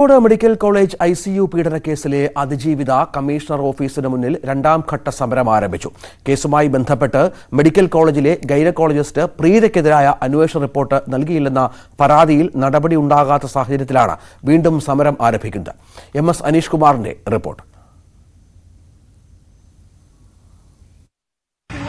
Kozhikode medical college I C U പീഡനക്കേസിലെ അതിജീവിത commissioner ഓഫീസിന് മുന്നിൽ രണ്ടാം ഘട്ട സമരം ആരംഭിച്ചു. കേസുമായി ബന്ധപ്പെട്ട് മെഡിക്കൽ കോളേജിലെ ഗൈനക്കോളജിസ്റ്റ് പ്രീതയ്ക്കെതിരായ അന്വേഷണ റിപ്പോർട്ട് നൽകിയില്ലെന്ന പരാതിയിൽ നടപടി ഉണ്ടാകാത്ത സാഹചര്യത്തിലാണ് വീണ്ടും സമരം ആരംഭിക്കുന്നത്. എം എസ് അനീഷ് കുമാറിന്റെ report.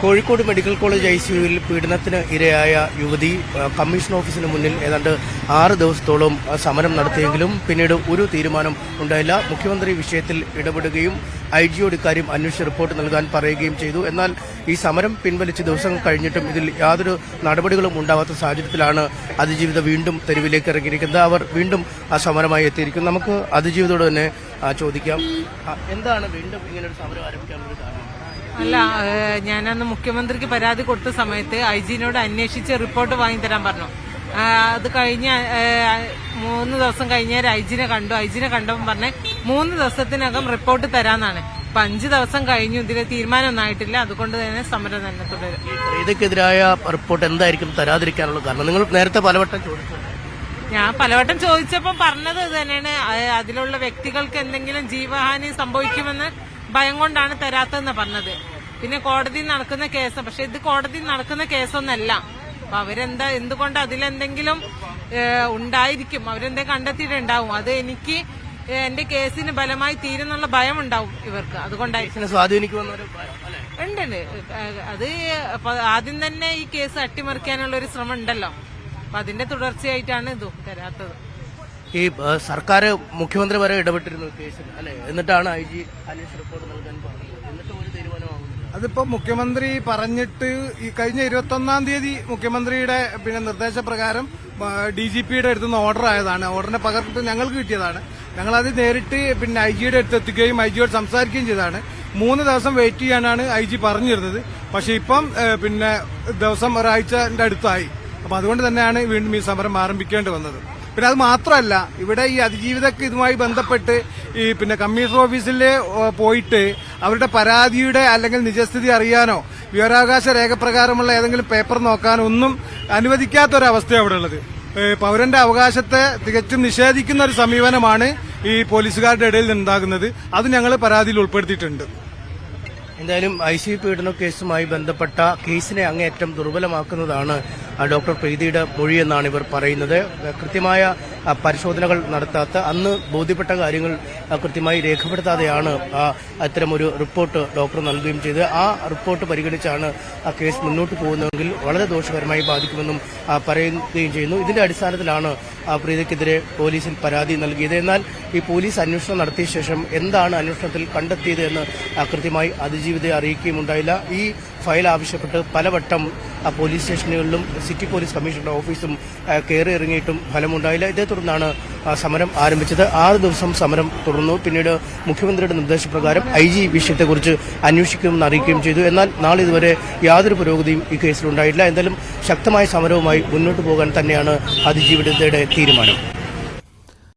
Kozhikode medical college I സിയുവിൽ പീഡനത്തിന് ഇരയായ യുവതി കമ്മീഷൻ ഓഫീസിന് മുന്നിൽ ഏതാണ്ട് ആറ് ദിവസത്തോളം സമരം നടത്തിയെങ്കിലും പിന്നീട് ഒരു തീരുമാനം ഉണ്ടായില്ല. മുഖ്യമന്ത്രി വിഷയത്തിൽ ഇടപെടുകയും ഐ ജിയോട് ഇക്കാര്യം അന്വേഷിച്ച് റിപ്പോർട്ട് നൽകാൻ പറയുകയും ചെയ്തു. എന്നാൽ ഈ സമരം പിൻവലിച്ച് ദിവസങ്ങൾ കഴിഞ്ഞിട്ടും ഇതിൽ യാതൊരു നടപടികളും ഉണ്ടാവാത്ത സാഹചര്യത്തിലാണ് അതിജീവിത വീണ്ടും തെരുവിലേക്ക് ഇറങ്ങിയിരിക്കുന്നത്. അവർ വീണ്ടും ആ സമരമായി എത്തിയിരിക്കും നമുക്ക് അതിജീവിതയോട് തന്നെ ചോദിക്കാം. എന്താണ് വീണ്ടും ഇങ്ങനെ ഒരു സമരം ആരംഭിക്കാനുള്ള കാരണം? അല്ല ഞാനന്ന് മുഖ്യമന്ത്രിക്ക് പരാതി കൊടുത്ത സമയത്ത് ഐ ജിനോട് അന്വേഷിച്ച് റിപ്പോർട്ട് വാങ്ങിത്തരാൻ പറഞ്ഞു. അത് കഴിഞ്ഞ മൂന്ന് ദിവസം കഴിഞ്ഞാൽ ഐ ജിനെ കണ്ടു. ഐ ജിനെ കണ്ടപ്പോൾ പറഞ്ഞ് മൂന്ന് ദിവസത്തിനകം റിപ്പോർട്ട് തരാന്നാണ്. അപ്പൊ അഞ്ച് ദിവസം കഴിഞ്ഞു ഇതിന് തീരുമാനമൊന്നും ആയിട്ടില്ല അതുകൊണ്ട് തന്നെ സമരം തന്നെ തുടരും. ഇതൊക്കെതിരായ റിപ്പോർട്ട് എന്തായിരിക്കും തരാതിരിക്കാനുള്ള കാരണം? നിങ്ങൾ നേരത്തെ പലവട്ടം ചോദിച്ചു. ഞാൻ പലവട്ടം ചോദിച്ചപ്പോൾ പറഞ്ഞത് ഇത് തന്നെയാണ്. അതിലുള്ള വ്യക്തികൾക്ക് എന്തെങ്കിലും ജീവഹാനി സംഭവിക്കുമെന്ന് ഭയം കൊണ്ടാണ് തരാത്തതെന്ന് പറഞ്ഞത്. പിന്നെ കോടതിയിൽ നടക്കുന്ന കേസ് പക്ഷെ ഇത് കോടതിയിൽ നടക്കുന്ന കേസൊന്നല്ല. അപ്പൊ അവരെന്താ എന്തുകൊണ്ട് അതിലെന്തെങ്കിലും ഉണ്ടായിരിക്കും? അവരെന്താ കണ്ടെത്തിയിട്ടുണ്ടാവും? അത് എനിക്ക് എന്റെ കേസിന് ബലമായി തീരുന്നുള്ള ഭയം ഉണ്ടാവും ഇവർക്ക്. അതുകൊണ്ടായിരിക്കും. സ്വാധീനിക്കുമെന്നൊരു? ഉണ്ട് അത് ആദ്യം തന്നെ ഈ കേസ് അട്ടിമറിക്കാനുള്ള ഒരു ശ്രമം ഉണ്ടല്ലോ. അപ്പൊ അതിന്റെ തുടർച്ചയായിട്ടാണ് ഇത് തരാത്തത് ഈ സർക്കാർ മുഖ്യമന്ത്രി വരെ ഇടപെട്ടിരുന്നു കേസിൽ അല്ലെ? എന്നിട്ടാണ് ഐ ജി റിപ്പോർട്ട് നൽകാൻ പറഞ്ഞത് എന്നിട്ടും ഒരു തീരുമാനമാകുന്നില്ല അതിപ്പോ മുഖ്യമന്ത്രി പറഞ്ഞിട്ട് ഈ കഴിഞ്ഞ ഇരുപത്തി ഒന്നാം തീയതി മുഖ്യമന്ത്രിയുടെ പിന്നെ നിർദ്ദേശപ്രകാരം ഡി ജി പിയുടെ അടുത്ത് നിന്ന് ഓർഡർ ആയതാണ് ഓർഡറിന്റെ പകർപ്പ് ഞങ്ങൾക്ക് കിട്ടിയതാണ്. ഞങ്ങൾ അത് നേരിട്ട് പിന്നെ ഐ ജിയുടെ അടുത്ത് എത്തുകയും ഐ ജിയോട് സംസാരിക്കുകയും ചെയ്തതാണ്. മൂന്ന് ദിവസം വെയിറ്റ് ചെയ്യാനാണ് ഐ ജി പറഞ്ഞിരുന്നത്. പക്ഷെ ഇപ്പം പിന്നെ ദിവസം ഒരാഴ്ചന്റെ അടുത്തായി. അപ്പൊ അതുകൊണ്ട് തന്നെയാണ് വീണ്ടും ഈ സമരം ആരംഭിക്കേണ്ടി വന്നത്. പിന്നെ അത് മാത്രമല്ല ഇവിടെ ഈ അതിജീവിതക്ക് ഇതുമായി ബന്ധപ്പെട്ട് ഈ പിന്നെ കമ്മീഷണർ ഓഫീസിൽ പോയിട്ട് അവരുടെ പരാതിയുടെ അല്ലെങ്കിൽ നിജസ്ഥിതി അറിയാനോ വിവരാവകാശ രേഖപ്രകാരമുള്ള ഏതെങ്കിലും പേപ്പർ നോക്കാനോ ഒന്നും അനുവദിക്കാത്തൊരവസ്ഥയാണ് അവിടെ ഉള്ളത് പൗരന്റെ അവകാശത്തെ തികച്ചും നിഷേധിക്കുന്ന ഒരു സമീപനമാണ് ഈ പോലീസുകാരുടെ ഇടയിൽ ഉണ്ടാകുന്നത് അത് ഞങ്ങൾ പരാതിയിൽ ഉൾപ്പെടുത്തിയിട്ടുണ്ട്. എന്തായാലും ഐ സി പീഡന കേസുമായി ബന്ധപ്പെട്ട കേസിനെ അങ്ങേയറ്റം ദുർബലമാക്കുന്നതാണ് ഡോക്ടർ പ്രീതിയുടെ മൊഴിയെന്നാണ് ഇവർ പറയുന്നത്. കൃത്യമായ പരിശോധനകൾ നടത്താത്ത അന്ന് ബോധ്യപ്പെട്ട കാര്യങ്ങൾ കൃത്യമായി രേഖപ്പെടുത്താതെയാണ് അത്തരമൊരു റിപ്പോർട്ട് ഡോക്ടർ നൽകുകയും ചെയ്തത്. ആ റിപ്പോർട്ട് പരിഗണിച്ചാണ് ആ കേസ് മുന്നോട്ട് പോകുന്നതെങ്കിൽ വളരെ ദോഷകരമായി ബാധിക്കുമെന്നും പറയുകയും ചെയ്യുന്നു. ഇതിന്റെ അടിസ്ഥാനത്തിലാണ് പ്രീതിക്കെതിരെ പോലീസിൽ പരാതി നൽകിയത്. എന്നാൽ ഈ പോലീസ് അന്വേഷണം നടത്തിയ ശേഷം എന്താണ് അന്വേഷണത്തിൽ കണ്ടെത്തിയത് എന്ന് കൃത്യമായി അതിജീവിതയെ അറിയിക്കുകയും ഉണ്ടായില്ല. ഈ ഫയൽ ആവശ്യപ്പെട്ട് പലവട്ടം പോലീസ് സ്റ്റേഷനുകളിലും സിറ്റി പോലീസ് കമ്മീഷണറുടെ ഓഫീസും കയറി ഇറങ്ങിയിട്ടും ഫലമുണ്ടായില്ല. ഇതേ തുടർന്നാണ് സമരം ആരംഭിച്ചത്. ആറ് ദിവസം സമരം തുടർന്നു. പിന്നീട് മുഖ്യമന്ത്രിയുടെ നിർദ്ദേശപ്രകാരം ഐ ജി വിഷയത്തെക്കുറിച്ച് അന്വേഷിക്കുമെന്ന് അറിയിക്കുകയും ചെയ്തു. എന്നാൽ നാളെ ഇതുവരെ യാതൊരു പുരോഗതിയും ഈ കേസിലുണ്ടായിട്ടില്ല. എന്തായാലും ശക്തമായ സമരവുമായി മുന്നോട്ട് പോകാൻ തന്നെയാണ് അതിജീവിതയുടെ തീരുമാനം.